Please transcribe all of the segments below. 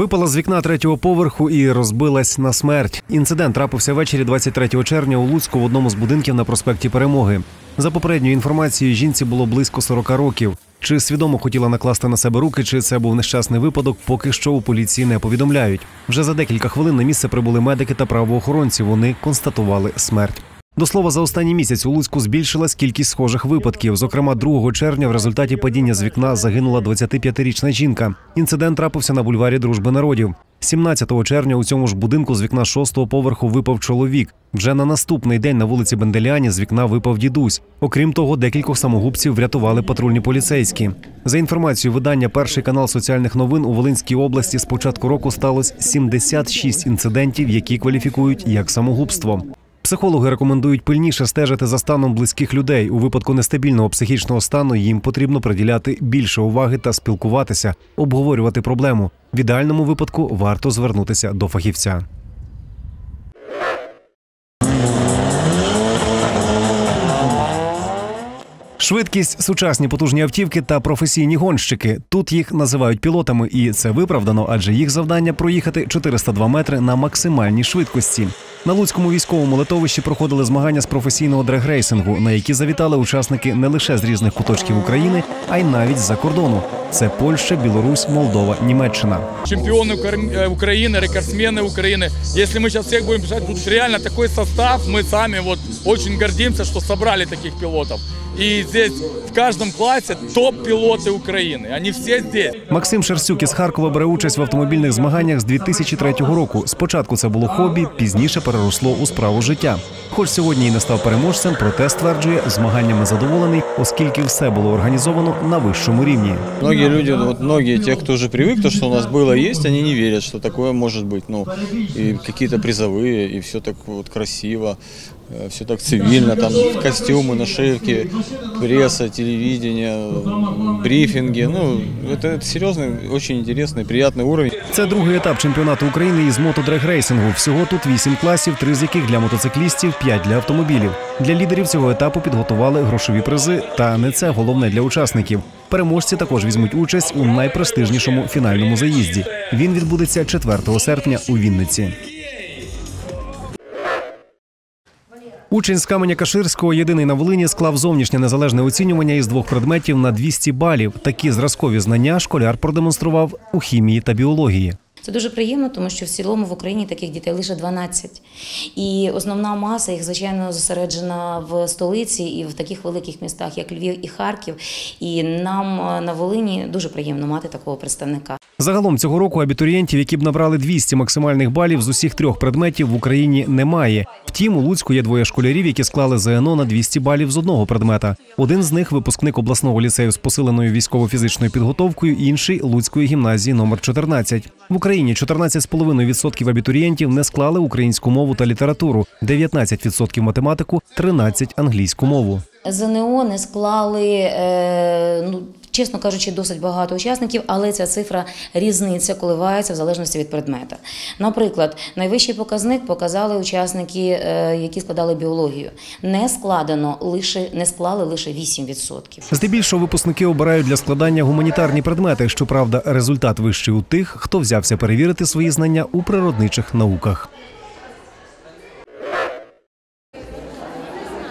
Випала з вікна третього поверху і розбилась на смерть. Інцидент трапився ввечері 23 червня у Луцьку в одному з будинків на проспекті Перемоги. За попередньою інформацією, жінці було близько 40 років. Чи свідомо хотіла накласти на себе руки, чи це був нещасний випадок, поки що у поліції не повідомляють. Вже за декілька хвилин на місце прибули медики та правоохоронці. Вони констатували смерть. До слова, за останній місяць у Луцьку збільшилась кількість схожих випадків. Зокрема, 2 червня в результаті падіння з вікна загинула 25-річна жінка. Інцидент трапився на бульварі Дружби народів. 17 червня у цьому ж будинку з вікна шостого поверху випав чоловік. Вже на наступний день на вулиці Бенделяні з вікна випав дідусь. Окрім того, декількох самогубців врятували патрульні поліцейські. За інформацією видання Перший канал соціальних новин у Волинській області з початку року сталося 76 інцидентів, які кваліфікують як самогубство. Психологи рекомендують пильніше стежити за станом близьких людей. У випадку нестабільного психічного стану їм потрібно приділяти більше уваги та спілкуватися, обговорювати проблему. В ідеальному випадку варто звернутися до фахівця. Швидкість, сучасні потужні автівки та професійні гонщики. Тут їх називають пілотами, і це виправдано, адже їх завдання проїхати 402 метри на максимальній швидкості. На Луцькому військовому литовищі проходили змагання з професійного дрегрейсингу, на які завітали учасники не лише з різних куточків України, а й навіть з-за кордону. Це Польща, Білорусь, Молдова, Німеччина. чемпионы Укра- э, Украины, рекордсмены Украины. Если мы сейчас всех будем писать, тут реально такой состав, мы сами вот очень гордимся, что собрали таких пилотов. И здесь в каждом классе топ-пилоты Украины. Они все здесь. Максим Шерстюк із Харкова бере участь в автомобільних змаганнях з 2003 року. Спочатку це було хобі, пізніше переросло у справу життя. Хоч сьогодні і не став переможцем, проте стверджує, змаганнями задоволений, оскільки все було організовано на вищому рівні. Многие люди, вот многие те, кто уже привык, то, что у нас было, есть, они не верят, что такое может быть. Ну, и какие-то призовые, и все так вот красиво, все так цивильно, там костюмы, нашивки, пресса, телевидение, брифинги. Ну, это, это серьезный, очень интересный, приятный уровень. Це другий етап чемпіонату України із мотодрегрейсингу. Всього тут вісім класів, три з яких для мотоциклістів, п'ять для автомобілів. Для лідерів цього етапу підготували грошові призи. Та не це головне для учасників. Переможці також візьмуть участь у найпрестижнішому фінальному заїзді. Він відбудеться 4 серпня у Вінниці. Учень з каменя Каширського, єдиний на Волині, склав зовнішнє незалежне оцінювання із двох предметів на 200 балів. Такі зразкові знання школяр продемонстрував у хімії та біології. Це дуже приємно, тому що в цілому в Україні таких дітей лише 12. І основна маса їх, звичайно, зосереджена в столиці і в таких великих містах, як Львів і Харків. І нам е, на Волині дуже приємно мати такого представника. Загалом цього року абітурієнтів, які б набрали 200 максимальних балів з усіх трьох предметів в Україні немає. Втім, у Луцьку є двоє школярів, які склали ЗНО на 200 балів з одного предмета. Один з них випускник обласного ліцею з посиленою військово-фізичною підготовкою, інший Луцької гімназії номер 14. В Україні 14,5% абітурієнтів не склали українську мову та літературу, 19% математику, 13% англійську мову. ЗНО не склали, е, ну чесно кажучи, досить багато учасників, але ця цифра різниця коливається в залежності від предмета. Наприклад, найвищий показник показали учасники, е, які складали біологію. Не складено лише не склали лише 8%. Здебільшого випускники обирають для складання гуманітарні предмети. Щоправда, результат вищий у тих, хто взявся перевірити свої знання у природничих науках.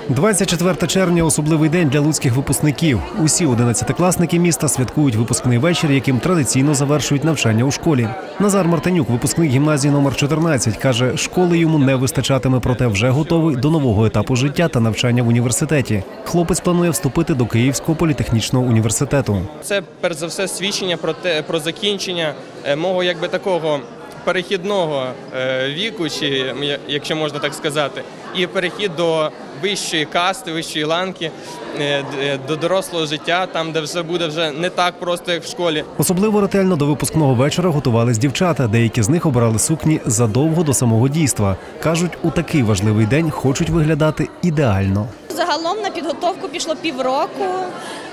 24 червня особливий день для луцьких випускників. Усі одинадцятикласники міста святкують випускний вечір, яким традиційно завершують навчання у школі. Назар Мартинюк, випускник гімназії номер 14, каже, школи йому не вистачатиме, проте вже готовий до нового етапу життя та навчання в університеті. Хлопець планує вступити до Київського політехнічного університету. Це перш за все свідчення про те про закінчення е, мого якби такого перехідного е, віку, чи якщо можна так сказати, і перехід до вищої касти, вищої ланки, е, е, до дорослого життя, там де все буде вже не так просто, як в школі. Особливо ретельно до випускного вечора готувались дівчата. Деякі з них обирали сукні задовго до самого дійства. кажуть, у такий важливий день хочуть виглядати ідеально. Загалом на підготовку пішло півроку.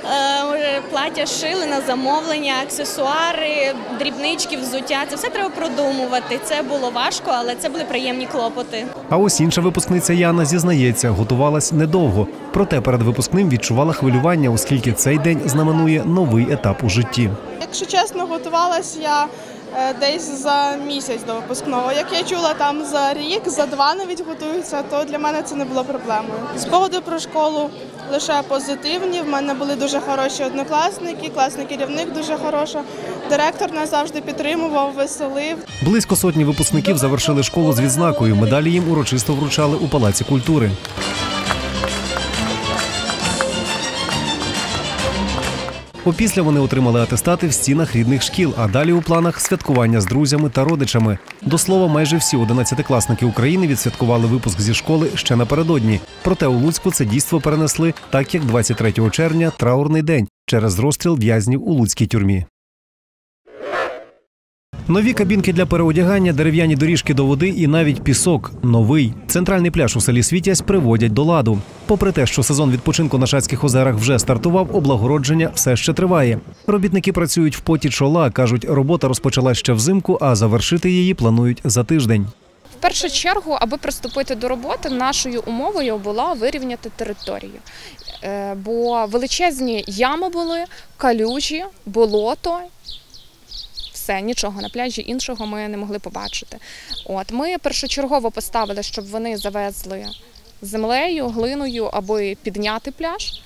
Е, Плаття шили на замовлення, аксесуари, дрібнички, взуття. Це все треба продумувати. Це було важко, але це були приємні клопоти. А ось інша випускниця Яна зізнається, готувалась недовго. Проте перед випускним відчувала хвилювання, оскільки цей день знаменує новий етап у житті. Якщо чесно, готувалась я десь за місяць до випускного. Як я чула, там за рік, за два навіть готуються, то для мене це не було проблемою. Спогади про школу лише позитивні. В мене були дуже хороші однокласники, класний керівник дуже хороша. Директор нас завжди підтримував, веселив. Близько сотні випускників завершили школу з відзнакою. Медалі їм урочисто вручали у Палаці культури. Опісля вони отримали атестати в стінах рідних шкіл, а далі у планах святкування з друзями та родичами. До слова, майже всі одинадцятикласники України відсвяткували випуск зі школи ще напередодні. Проте у Луцьку це дійство перенесли, так як 23 червня траурний день через розстріл в'язнів у луцькій тюрмі. Нові кабінки для переодягання, дерев'яні доріжки до води і навіть пісок новий. Центральний пляж у селі Світязь приводять до ладу. Попри те, що сезон відпочинку на Шацьких озерах вже стартував, облагородження все ще триває. Робітники працюють в поті чола. кажуть, робота розпочалась ще взимку, а завершити її планують за тиждень. В першу чергу, аби приступити до роботи, нашою умовою була вирівняти територію. Е, Бо величезні ями були, калюжі, болото. Все, нічого на пляжі іншого ми не могли побачити. От ми першочергово поставили, щоб вони завезли землею, глиною, аби підняти пляж.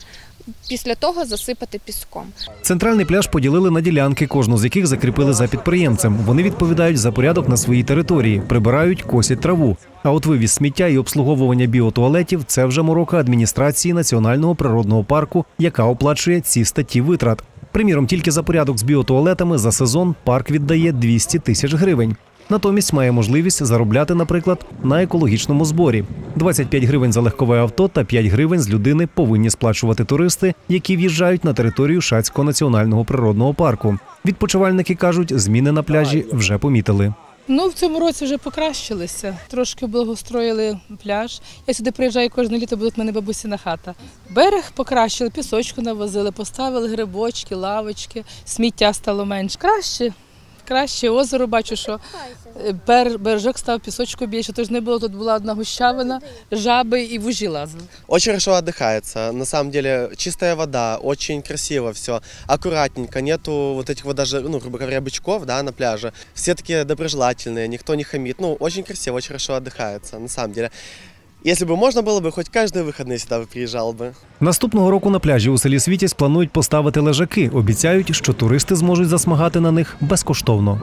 Після того засипати піском. Центральний пляж поділили на ділянки, кожну з яких закріпили за підприємцем. Вони відповідають за порядок на своїй території, прибирають, косять траву. А от вивіз сміття і обслуговування біотуалетів це вже морока адміністрації Національного природного парку, яка оплачує ці статті витрат. Приміром, тільки за порядок з біотуалетами за сезон парк віддає 200 тисяч гривень. Натомість має можливість заробляти, наприклад, на екологічному зборі. 25 гривень за легкове авто та 5 гривень з людини повинні сплачувати туристи, які в'їжджають на територію Шацького національного природного парку. Відпочивальники кажуть, зміни на пляжі вже помітили. Ну, в цьому році вже покращилися. Трошки благостроїли пляж. Я сюди приїжджаю кожне літо, бо тут в мене бабусіна хата. Берег покращили, пісочку навозили, поставили грибочки, лавочки, сміття стало менш. Краще, краще озеро бачу, що е, бер, бережок став пісочку більше, тож не було, тут була одна гущавина, жаби і вужі лазили. Очень хорошо отдыхается. На самом деле чистая вода, очень красиво все, аккуратненько, нету вот этих вот даже, ну, грубо говоря, бычков, да, на пляже. Все такие доброжелательные, никто не хамит. Ну, очень красиво, очень хорошо отдыхается, на самом деле. Если бы можно было бы, хоть каждые выходные сюда бы приезжал бы. Наступного року на пляжі у селі Світязь планують поставити лежаки. Обіцяють, що туристи зможуть засмагати на них безкоштовно.